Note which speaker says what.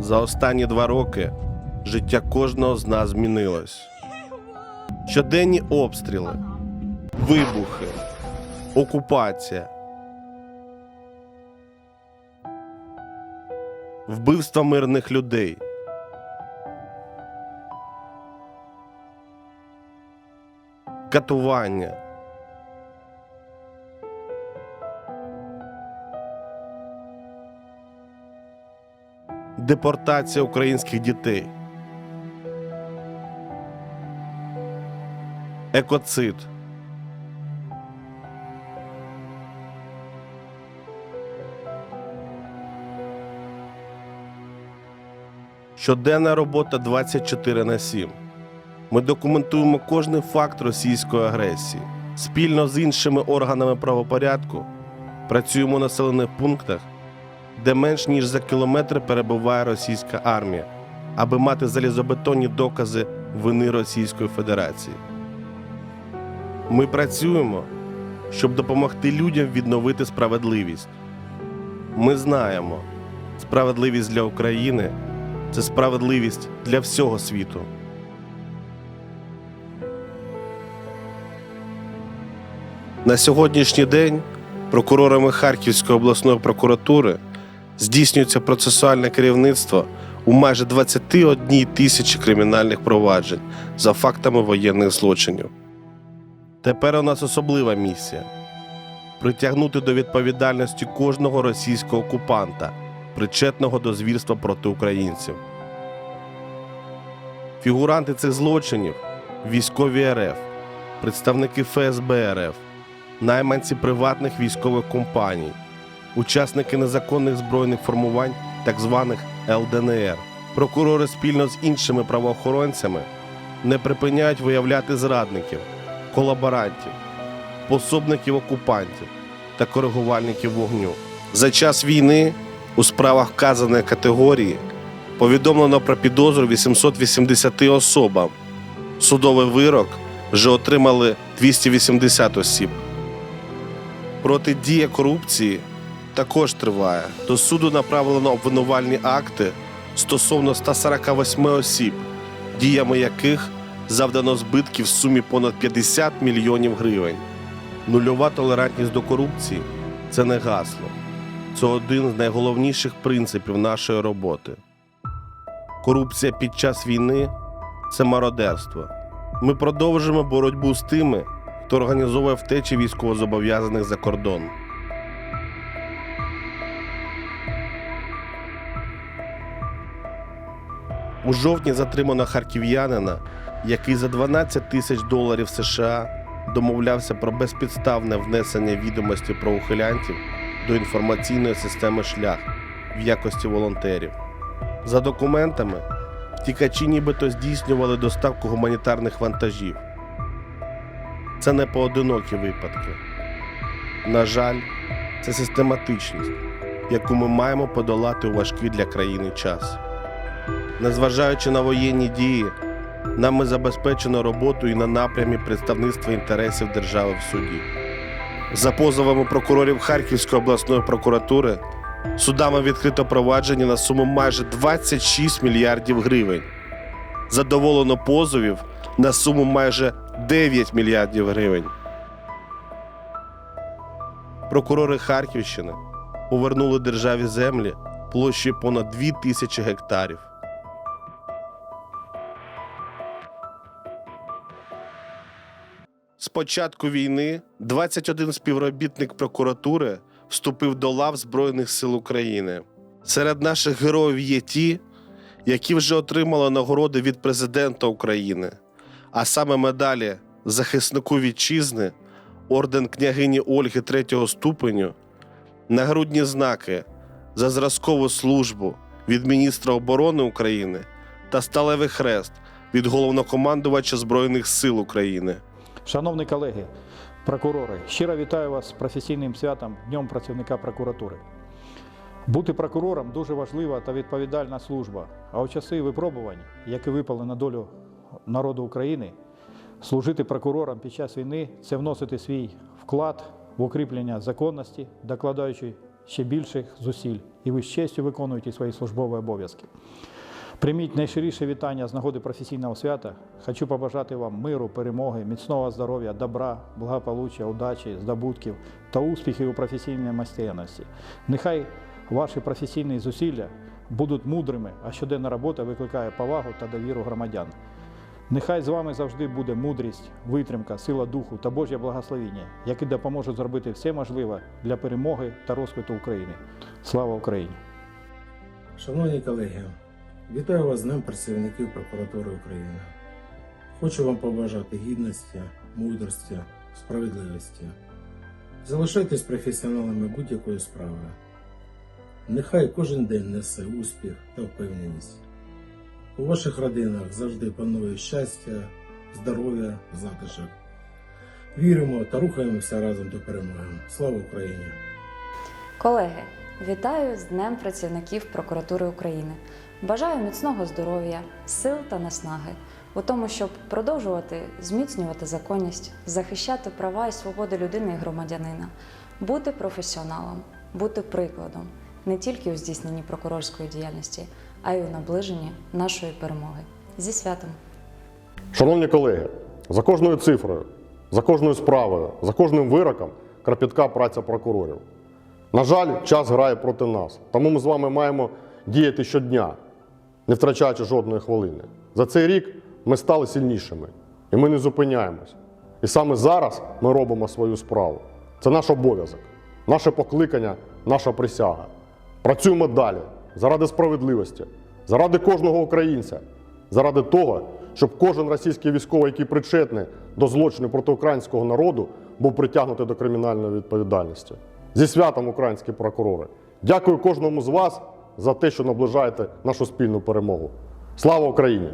Speaker 1: За останні два роки життя кожного з нас змінилось. Щоденні обстріли, вибухи, окупація, вбивства мирних людей. Катування. Депортація українських дітей. Екоцид. Щоденна робота 24 на 7. Ми документуємо кожний факт російської агресії. Спільно з іншими органами правопорядку працюємо в населених пунктах, де менш ніж за кілометр перебуває російська армія, аби мати залізобетонні докази вини Російської Федерації. Ми працюємо, щоб допомогти людям відновити справедливість. Ми знаємо, справедливість для України це справедливість для всього світу. На сьогоднішній день прокурорами Харківської обласної прокуратури здійснюється процесуальне керівництво у майже 21 тисячі кримінальних проваджень за фактами воєнних злочинів. Тепер у нас особлива місія притягнути до відповідальності кожного російського окупанта, причетного до звірства проти українців. Фігуранти цих злочинів військові РФ, представники ФСБ РФ, найманці приватних військових компаній, учасники незаконних збройних формувань, так званих ЛДНР. Прокурори спільно з іншими правоохоронцями не припиняють виявляти зрадників, колаборантів, пособників окупантів та коригувальників вогню. За час війни у справах вказаної категорії повідомлено про підозру 880 особам. Судовий вирок вже отримали 280 осіб. Протидія корупції також триває. До суду направлено обвинувальні акти стосовно 148 осіб, діями яких завдано збитків в сумі понад 50 мільйонів гривень. Нульова толерантність до корупції це не гасло. Це один з найголовніших принципів нашої роботи. Корупція під час війни це мародерство. Ми продовжуємо боротьбу з тими, хто організовує втечі військовозобов'язаних за кордон. У жовтні затримано харків'янина, який за 12 тисяч доларів США домовлявся про безпідставне внесення відомості про ухилянтів до інформаційної системи шлях в якості волонтерів. За документами, втікачі нібито здійснювали доставку гуманітарних вантажів. Це не поодинокі випадки. На жаль, це систематичність, яку ми маємо подолати у важкий для країни час. Незважаючи на воєнні дії, нами забезпечено роботу і на напрямі представництва інтересів держави в суді. За позовами прокурорів Харківської обласної прокуратури судами відкрито провадження на суму майже 26 мільярдів гривень. Задоволено позовів на суму майже 9 мільярдів гривень. Прокурори Харківщини повернули державі землі площею понад 2 тисячі гектарів. Початку війни 21 співробітник прокуратури вступив до лав Збройних сил України. Серед наших героїв є ті, які вже отримали нагороди від президента України, а саме медалі захиснику вітчизни, орден княгині Ольги третього ступеню, нагрудні знаки за зразкову службу від міністра оборони України та сталевий хрест від головнокомандувача Збройних сил України.
Speaker 2: Шановні колеги, прокурори, щиро вітаю вас з професійним святом Днем працівника прокуратури. Бути прокурором дуже важлива та відповідальна служба. А у часи випробувань, які випали на долю народу України, служити прокурором під час війни це вносити свій вклад в укріплення законності, докладаючи ще більших зусиль, і ви з честю виконуєте свої службові обов'язки. Прийміть найщиріше вітання з нагоди професійного свята. Хочу побажати вам миру, перемоги, міцного здоров'я, добра, благополуччя, удачі, здобутків та успіхів у професійній майстерності. Нехай ваші професійні зусилля будуть мудрими, а щоденна робота викликає повагу та довіру громадян. Нехай з вами завжди буде мудрість, витримка, сила духу та Божє благословіння, які допоможуть зробити все можливе для перемоги та розквіту України. Слава Україні!
Speaker 3: Шановні колеги, вітаю вас з Днем працівників прокуратури України. Хочу вам побажати гідності, мудрості, справедливості. Залишайтесь професіоналами будь-якої справи. Нехай кожен день несе успіх та впевненість. У ваших родинах завжди панує щастя, здоров'я, затишок. Віримо та рухаємося разом до перемоги. Слава Україні!
Speaker 4: Колеги, вітаю з Днем працівників прокуратури України. Бажаю міцного здоров'я, сил та наснаги у тому, щоб продовжувати зміцнювати законність, захищати права і свободи людини і громадянина, бути професіоналом, бути прикладом не тільки у здійсненні прокурорської діяльності, а й у наближенні нашої перемоги. Зі святом!
Speaker 5: Шановні колеги, за кожною цифрою, за кожною справою, за кожним вироком кропітка праця прокурорів. На жаль, час грає проти нас, тому ми з вами маємо діяти щодня, не втрачаючи жодної хвилини. За цей рік ми стали сильнішими і ми не зупиняємось. І саме зараз ми робимо свою справу. Це наш обов'язок, наше покликання, наша присяга. Працюємо далі заради справедливості, заради кожного українця, заради того, щоб кожен російський військовий, який причетний до злочину проти українського народу, був притягнутий до кримінальної відповідальності. Зі святом українські прокурори. Дякую кожному з вас за те, що наближаєте нашу спільну перемогу. Слава Україні!